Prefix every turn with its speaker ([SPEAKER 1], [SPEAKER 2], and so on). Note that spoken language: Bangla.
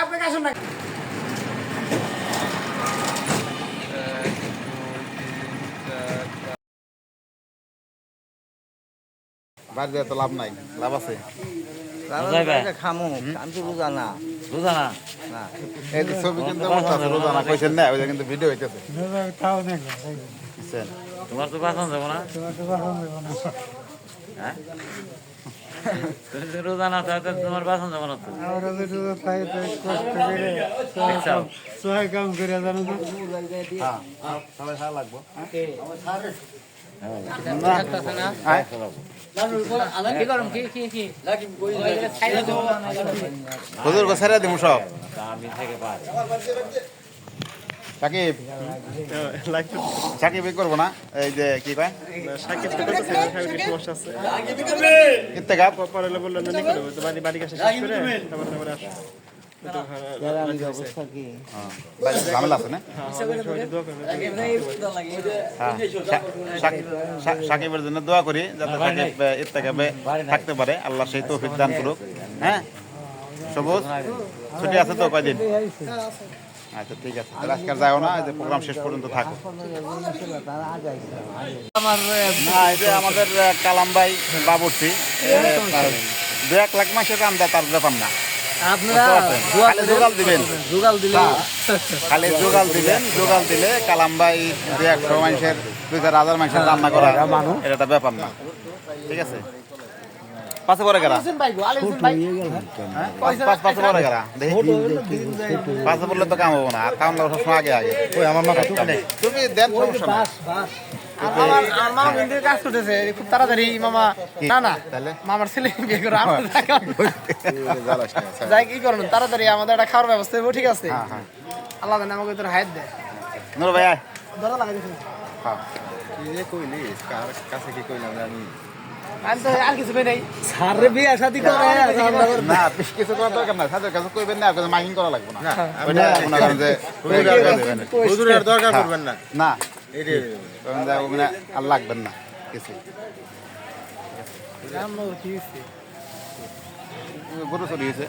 [SPEAKER 1] আপনাকে আসুন না
[SPEAKER 2] বাড়ি দিয়ে তো লাভ নাই লাভ আছে।
[SPEAKER 3] খামু আমি তো রোজা না।
[SPEAKER 4] বুঝা না।
[SPEAKER 3] না।
[SPEAKER 2] এই যে ছবি কিন্তু করতেছে রোজানা কইছেন না ওই যে কিন্তু ভিডিও হইতেছে?
[SPEAKER 4] তোমার তো পছন্দ যাব না? হ্যাঁ তুমি তো রোজা না তোমার না তো?
[SPEAKER 2] হ্যাঁ খাওয়া লাগবো।
[SPEAKER 4] হ্যাঁ,
[SPEAKER 2] হুজুর দিমু সব।
[SPEAKER 4] আমি থেকে পাই
[SPEAKER 2] সাকিব? সাকিব করব না। এই যে কি কয়? আছে না? হ্যাঁ, সাকিব- সা- সাকিবের জন্য দোয়া করি যাতে সাকিব ইত্তেকাবে থাকতে পারে। আল্লাহ সেই তৌফিক দান করুক। হ্যাঁ? সবুজ? ছুটি আছে তো কয়দিন? আচ্ছা ঠিক আছে তাহলে আজকে যাও না যে প্রোগ্রাম শেষ পর্যন্ত থাকো। না এই যে আমাদের কালাম ভাই বাবুর্চি দু এক লাখ মাসের দেয় তার ব্যাপার না।
[SPEAKER 1] আপনারা
[SPEAKER 2] খালি দিবেন।
[SPEAKER 1] দিলে
[SPEAKER 2] খালি জোগাল দিবেন জোগাল দিলে কালাম ভাই দু একশো মানুষের দুই চার হাজার মানুষের রান্না করা এটা একটা ব্যাপার না। ঠিক আছে? পাশে পরে গেলা
[SPEAKER 1] হোসেন ভাই গো আলী হোসেন ভাই
[SPEAKER 2] হ্যাঁ? পাঁচ পাঁচ পাশে পরে গেলা পাশে পড়লে তো কাম হব না। আর কাম লাগবে সবসময় আগে আগে। ওই আমার মাথা তুমি দেন সমস্যা
[SPEAKER 1] তাড়াতাড়ি মামা না না। মামার ছেলে বিয়ে করে আপনার যাই কি করুন? তাড়াতাড়ি আমাদের একটা খাওয়ার ব্যবস্থা ঠিক আছে?
[SPEAKER 2] হ্যাঁ হ্যাঁ।
[SPEAKER 1] আল্লাহ জানে আমাকে তোর হায়াত দেয়
[SPEAKER 2] নুর ভাই আয়।
[SPEAKER 1] দরজা লাগাই দিয়েছেন।
[SPEAKER 2] হ্যাঁ।
[SPEAKER 1] আমি তো আর কিছু কই নাই।
[SPEAKER 3] সারে বিয়া শাদি করে
[SPEAKER 2] না বেশ কিছু করার দরকার কাছে কইবেন না মাইকিং করা লাগবে না। ওইটা মনে করেন যে
[SPEAKER 3] হুজুরের দরকার করবেন না।
[SPEAKER 2] না যে আর লাগবেন না কিছু। গরু চুরি হয়েছে